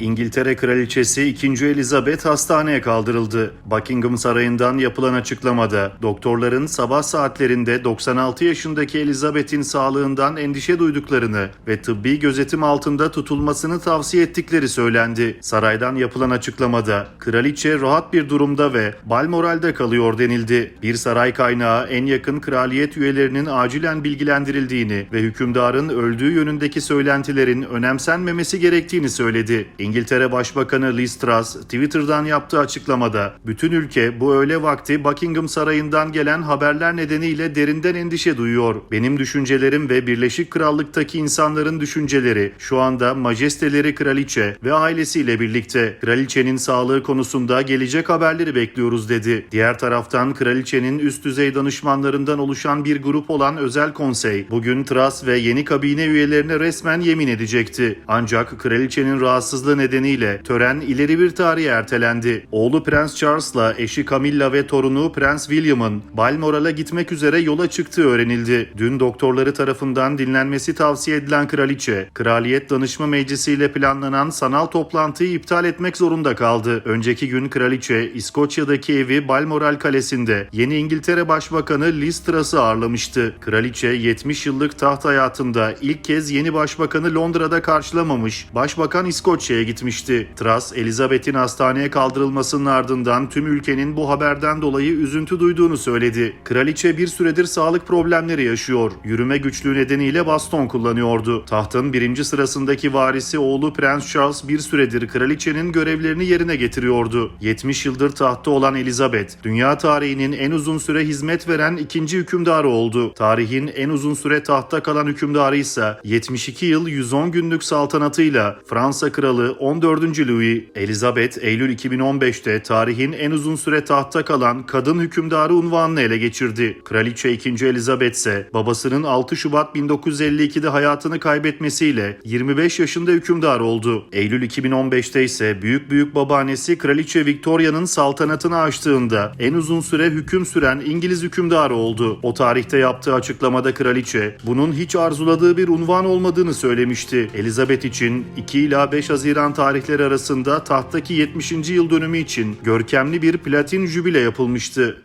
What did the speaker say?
İngiltere Kraliçesi 2. Elizabeth hastaneye kaldırıldı. Buckingham Sarayı'ndan yapılan açıklamada doktorların sabah saatlerinde 96 yaşındaki Elizabeth'in sağlığından endişe duyduklarını ve tıbbi gözetim altında tutulmasını tavsiye ettikleri söylendi. Saraydan yapılan açıklamada kraliçe rahat bir durumda ve Balmoral'de kalıyor denildi. Bir saray kaynağı en yakın kraliyet üyelerinin acilen bilgilendirildiğini ve hükümdarın öldüğü yönündeki söylentilerin önemsenmemesi gerektiğini söyledi. İngiltere Başbakanı Liz Truss Twitter'dan yaptığı açıklamada bütün ülke bu öğle vakti Buckingham Sarayı'ndan gelen haberler nedeniyle derinden endişe duyuyor. Benim düşüncelerim ve Birleşik Krallık'taki insanların düşünceleri şu anda majesteleri kraliçe ve ailesiyle birlikte. Kraliçenin sağlığı konusunda gelecek haberleri bekliyoruz dedi. Diğer taraftan kraliçenin üst düzey danışmanlarından oluşan bir grup olan özel konsey bugün Truss ve yeni kabine üyelerine resmen yemin edecekti. Ancak kraliçenin nedeniyle tören ileri bir tarihe ertelendi. Oğlu Prens Charles'la eşi Camilla ve torunu Prens William'ın Balmoral'a gitmek üzere yola çıktığı öğrenildi. Dün doktorları tarafından dinlenmesi tavsiye edilen kraliçe, Kraliyet Danışma Meclisi ile planlanan sanal toplantıyı iptal etmek zorunda kaldı. Önceki gün kraliçe İskoçya'daki evi Balmoral Kalesi'nde yeni İngiltere Başbakanı Liz Truss'ı ağırlamıştı. Kraliçe 70 yıllık taht hayatında ilk kez yeni başbakanı Londra'da karşılamamış. Başbakan İskoçya'ya gitmişti. Truss, Elizabeth'in hastaneye kaldırılmasının ardından tüm ülkenin bu haberden dolayı üzüntü duyduğunu söyledi. Kraliçe bir süredir sağlık problemleri yaşıyor. Yürüme güçlüğü nedeniyle baston kullanıyordu. Tahtın birinci sırasındaki varisi oğlu Prens Charles bir süredir kraliçenin görevlerini yerine getiriyordu. 70 yıldır tahtta olan Elizabeth, dünya tarihinin en uzun süre hizmet veren ikinci hükümdarı oldu. Tarihin en uzun süre tahtta kalan hükümdarı ise 72 yıl 110 günlük saltanatıyla Fransa Kralı 14. Louis. Elizabeth, Eylül 2015'te tarihin en uzun süre tahtta kalan kadın hükümdarı unvanını ele geçirdi. Kraliçe 2. Elizabeth ise babasının 6 Şubat 1952'de hayatını kaybetmesiyle 25 yaşında hükümdar oldu. Eylül 2015'te ise büyük büyük babaannesi Kraliçe Victoria'nın saltanatını açtığında en uzun süre hüküm süren İngiliz hükümdarı oldu. O tarihte yaptığı açıklamada kraliçe bunun hiç arzuladığı bir unvan olmadığını söylemişti. Elizabeth için 2 ila 5 Haziran tarihleri arasında tahttaki 70. yıl dönümü için görkemli bir platin jübile yapılmıştı.